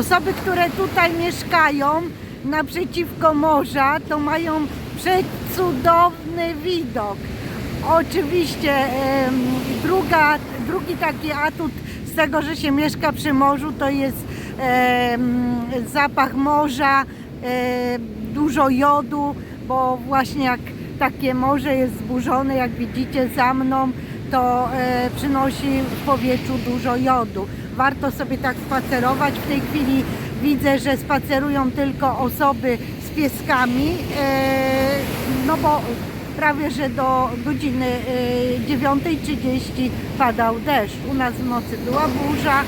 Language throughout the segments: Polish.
Osoby, które tutaj mieszkają naprzeciwko morza, to mają przecudowny widok. Oczywiście druga, drugi taki atut z tego, że się mieszka przy morzu, to jest zapach morza, dużo jodu, bo właśnie jak takie morze jest zburzone, jak widzicie za mną, to e, przynosi w powietrzu dużo jodu. Warto sobie tak spacerować. W tej chwili widzę, że spacerują tylko osoby z pieskami, e, no bo prawie że do godziny e, 9.30 padał deszcz. U nas w nocy była burza.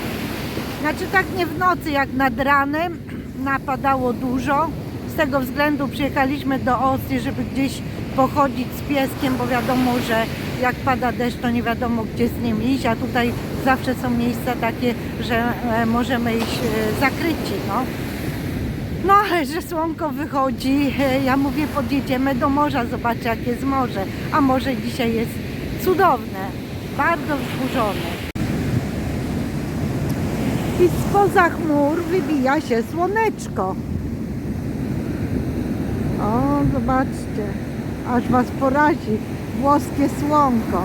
Znaczy tak nie w nocy, jak nad ranem napadało dużo. Z tego względu przyjechaliśmy do Ostry, żeby gdzieś pochodzić z pieskiem, bo wiadomo, że jak pada deszcz, to nie wiadomo gdzie z nim iść, a tutaj zawsze są miejsca takie, że e, możemy iść e, zakryci. No. No, ale że słonko wychodzi, e, ja mówię, podjedziemy do morza, zobaczę jak jest morze. A morze dzisiaj jest cudowne, bardzo wzburzone. I spoza chmur wybija się słoneczko. O, zobaczcie, aż was porazi włoskie słonko.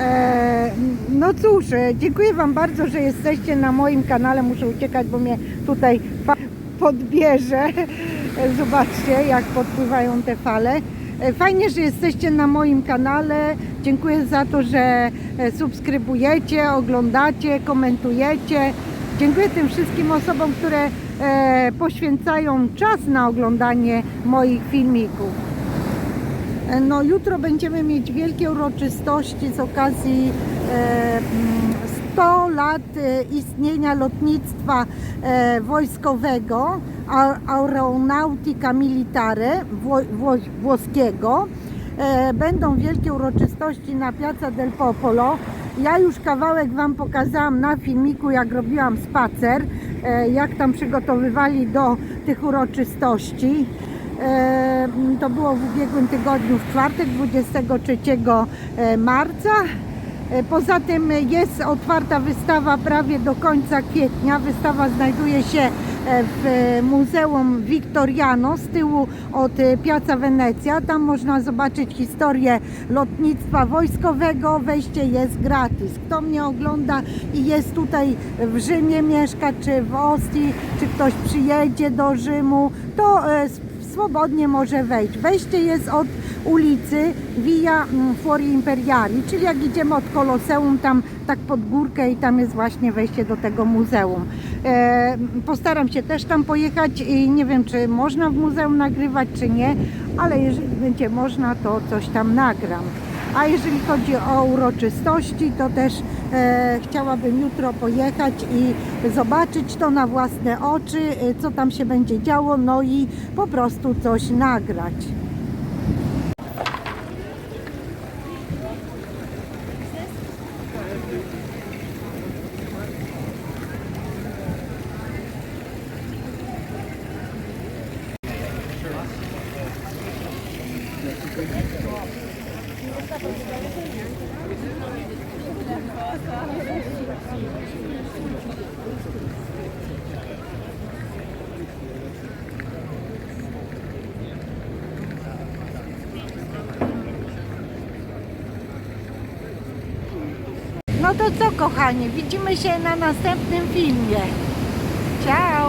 E, no cóż, e, dziękuję Wam bardzo, że jesteście na moim kanale. Muszę uciekać, bo mnie tutaj podbierze. E, Zobaczcie, jak podpływają te fale. Fajnie, że jesteście na moim kanale. Dziękuję za to, że subskrybujecie, oglądacie, komentujecie. Dziękuję tym wszystkim osobom, które poświęcają czas na oglądanie moich filmików. E, No, jutro będziemy mieć wielkie uroczystości z okazji e, mm, 100 lat e, istnienia lotnictwa e, wojskowego Aeronautica Militare wło- wło- włoskiego. E, Będą wielkie uroczystości na Piazza del Popolo. Ja już kawałek Wam pokazałam na filmiku, jak robiłam spacer, e, jak tam przygotowywali do tych uroczystości. E, To było w ubiegłym tygodniu, w czwartek, 23 e, marca. E, Poza tym jest otwarta wystawa prawie do końca kwietnia. Wystawa znajduje się w Muzeum Victoriano z tyłu od Piazza Wenecja. Tam można zobaczyć historię lotnictwa wojskowego. Wejście jest gratis. Kto mnie ogląda i jest tutaj w Rzymie mieszka, czy w Ostii, czy ktoś przyjedzie do Rzymu, to swobodnie może wejść. Wejście jest od ulicy Via mm, Fuori Imperiali, czyli jak idziemy od Koloseum, tam tak pod górkę i tam jest właśnie wejście do tego muzeum. E, postaram się też tam pojechać i nie wiem, czy można w muzeum nagrywać, czy nie, ale jeżeli będzie można, to coś tam nagram. A jeżeli chodzi o uroczystości, to też e, chciałabym jutro pojechać i zobaczyć to na własne oczy, e, co tam się będzie działo, no i po prostu coś nagrać. No to co kochani, widzimy się na następnym filmie. Ciao!